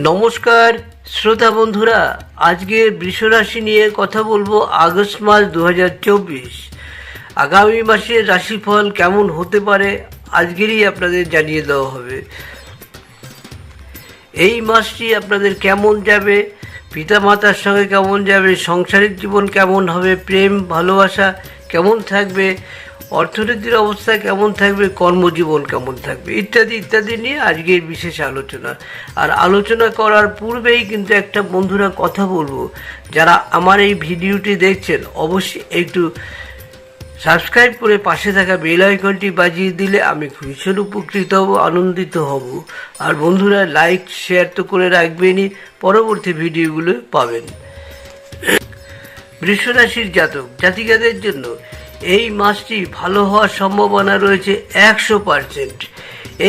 নমস্কার, শ্রোতা বন্ধুরা আজকে বৃষরাশি নিয়ে কথা বলব আগস্ট মাস দু হাজার চব্বিশ। আগামী মাসের রাশিফল কেমন হতে পারে আজকেরই আপনাদের জানিয়ে দেওয়া হবে। এই মাসটি আপনাদের কেমন যাবে? পিতামাতার সঙ্গে কেমন যাবে? সংসারিক জীবন কেমন হবে? প্রেম, ভালোবাসা কেমন থাকবে? অর্থনীতির অবস্থা কেমন থাকবে, কর্মজীবন কেমন থাকবে, ইত্যাদি ইত্যাদি নিয়ে আজকের বিশেষ আলোচনা। আর আলোচনা করার পূর্বেই কিন্তু একটা বন্ধুরা কথা বলব। যারা আমার এই ভিডিওটি দেখছেন, অবশ্যই একটু সাবস্ক্রাইব করে পাশে থাকা বেল আইকনটি বাজিয়ে দিলে আমি ভীষণ উপকৃত হব, আনন্দিত হব। আর বন্ধুরা, লাইক, শেয়ার তো করে রাখবেনই, পরবর্তী ভিডিওগুলো পাবেন। বৃষরাশির জাতক, জাতিকাদের জন্য এই মাসটি ভালো হওয়ার সম্ভাবনা রয়েছে একশো পারসেন্ট।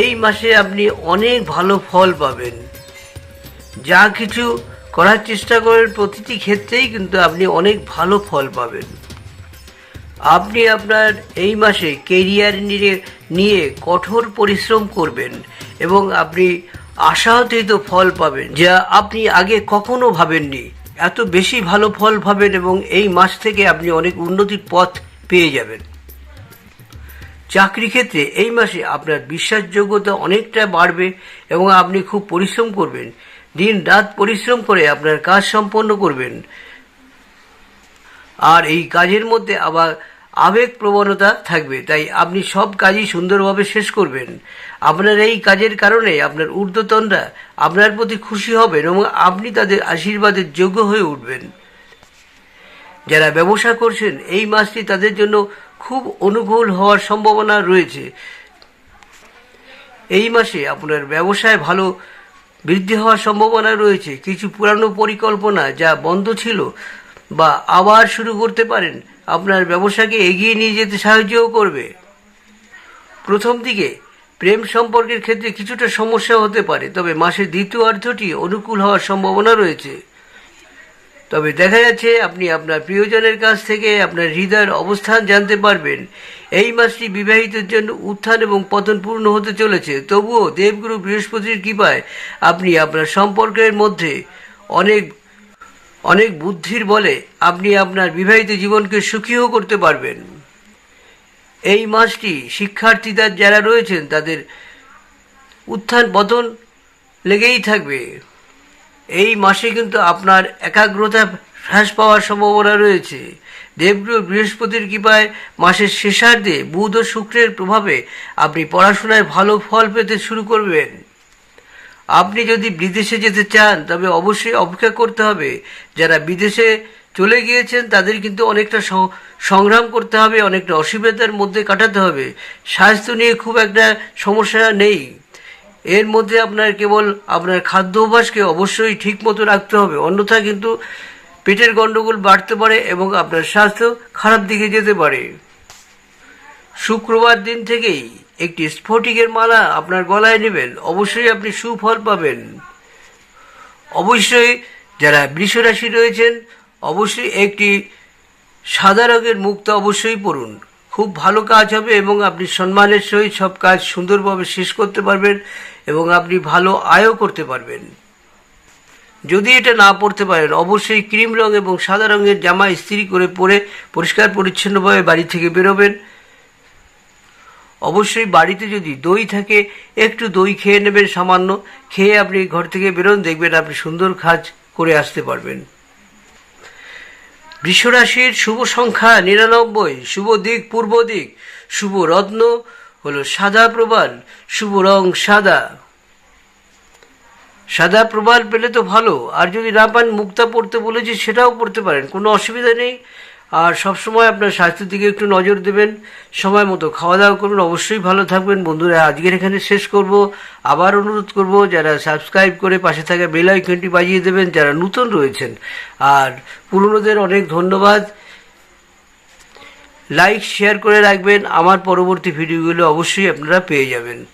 এই মাসে আপনি অনেক ভালো ফল পাবেন। যা কিছু করার চেষ্টা করেন প্রতিটি ক্ষেত্রেই কিন্তু আপনি অনেক ভালো ফল পাবেন। আপনি আপনার এই মাসে কেরিয়ার নিয়ে নিয়ে কঠোর পরিশ্রম করবেন এবং আপনি আশাহতিত ফল পাবেন, যা আপনি আগে কখনো ভাবেননি। এত বেশি ভালো ফল পাবেন এবং এই মাস থেকে আপনি অনেক উন্নতির পথ পেয়ে যাবেন। চাকরি ক্ষেত্রে এই মাসে আপনার বিশ্বাসযোগ্যতা অনেকটা বাড়বে এবং আপনি খুব পরিশ্রম করবেন। দিন রাত পরিশ্রম করে আপনার কাজ সম্পন্ন করবেন। আর এই কাজের মধ্যে আবার আবেগ প্রবণতা থাকবে, তাই আপনি সব কাজই সুন্দরভাবে শেষ করবেন। আপনার এই কাজের কারণে আপনার ঊর্ধ্বতনরা আপনার প্রতি খুশি হবেন এবং আপনি তাদের আশীর্বাদের যোগ্য হয়ে উঠবেন। যারা ব্যবসা করছেন, এই মাসটি তাদের জন্য খুব অনুকূল হওয়ার সম্ভাবনা রয়েছে। এই মাসে আপনার ব্যবসায় ভালো বৃদ্ধি হওয়ার সম্ভাবনা রয়েছে। কিছু পুরানো পরিকল্পনা যা বন্ধ ছিল বা আবার শুরু করতে পারেন, আপনার ব্যবসাকে এগিয়ে নিয়ে যেতে সাহায্যও করবে। প্রথম দিকে প্রেম সম্পর্কের ক্ষেত্রে কিছুটা সমস্যা হতে পারে, তবে মাসের দ্বিতীয় অর্ধটি অনুকূল হওয়ার সম্ভাবনা রয়েছে। তবে দেখা যাচ্ছে আপনি আপনার প্রিয়জনের কাছ থেকে আপনার হৃদয়ের অবস্থান জানতে পারবেন। এই মাসটি বিবাহিতের জন্য উত্থান এবং পতন পূর্ণ হতে চলেছে। তবুও দেবগুরু বৃহস্পতির কৃপায় আপনি আপনার সম্পর্কের মধ্যে অনেক অনেক বুদ্ধির বলে আপনি আপনার বিবাহিত জীবনকে সুখীও করতে পারবেন। এই মাসটি শিক্ষার্থীদের যারা রয়েছেন তাদের উত্থান পতন লেগেই থাকবে। এই মাসে কিন্তু আপনার একাগ্রতা হ্রাস পাওয়ার সম্ভাবনা রয়েছে। দেবগুরু বৃহস্পতির কৃপায় মাসের শেষার্ধে বুধ ও শুক্রের প্রভাবে আপনি পড়াশোনায় ভালো ফল পেতে শুরু করবেন। আপনি যদি বিদেশে যেতে চান, তবে অবশ্যই অপেক্ষা করতে হবে। যারা বিদেশে চলে গিয়েছেন, তাদের কিন্তু অনেকটা সংগ্রাম করতে হবে, অনেকটা অসুবিধার মধ্যে কাটাতে হবে। স্বাস্থ্য নিয়ে খুব একটা সমস্যা নেই। এর মধ্যে আপনার কেবল আপনার খাদ্য অভ্যাসকে অবশ্যই ঠিক মতো রাখতে হবে। অন্যথায় কিন্তু পেটের গণ্ডগোল বাড়তে পারে এবং আপনার স্বাস্থ্য খারাপ দিকে যেতে পারে। শুক্রবার দিন থেকেই একটি স্ফটিকের মালা আপনার গলায় নেবেন। অবশ্যই আপনি সুফল পাবেন। অবশ্যই যারা বৃষরাশি রয়েছেন, অবশ্যই একটি সাদা রঙের মুক্তা অবশ্যই পড়ুন খুব ভালো কাজ হবে এবং আপনি সম্মানের সহিত সব কাজ সুন্দরভাবে শেষ করতে পারবেন এবং আপনি ভালো আয়ও করতে পারবেন। যদি এটা না পড়তে পারেন, অবশ্যই ক্রিম রং এবং সাদা রঙের জামা ইস্ত্রি করে পরে পরিষ্কার পরিচ্ছন্নভাবে বাড়ি থেকে বেরোবেন। অবশ্যই বাড়িতে যদি দই থাকে, একটু দই খেয়ে নেবেন সামান্য। খেয়ে আপনি ঘর থেকে বেরোন, দেখবেন আপনি সুন্দর কাজ করে আসতে পারবেন। বৃষরাশির শুভ সংখ্যা নিরানব্বই, শুভ দিক, পূর্ব দিক। শুভ রত্ন হল সাদা প্রবাল, শুভ রং সাদা। সাদা প্রবাল পেলে তো ভালো, আর যদি না পান মুক্তা পড়তে বলেছি সেটাও পড়তে পারেন, কোনো অসুবিধা নেই। আর সবসময় আপনার স্বাস্থ্যের দিকে একটু নজর দেবেন। সময় মতো খাওয়া দাওয়া করবেন অবশ্যই ভালো থাকবেন। বন্ধুরা, আজকের এখানে শেষ করব। আবার অনুরোধ করব, যারা সাবস্ক্রাইব করে পাশে থাকা বেল আইকনটি বাজিয়ে দেবেন, যারা নতুন রয়েছেন। আর পুরনোদের অনেক ধন্যবাদ। লাইক, শেয়ার করে রাখবেন। আমার পরবর্তী ভিডিওগুলো অবশ্যই আপনারা পেয়ে যাবেন।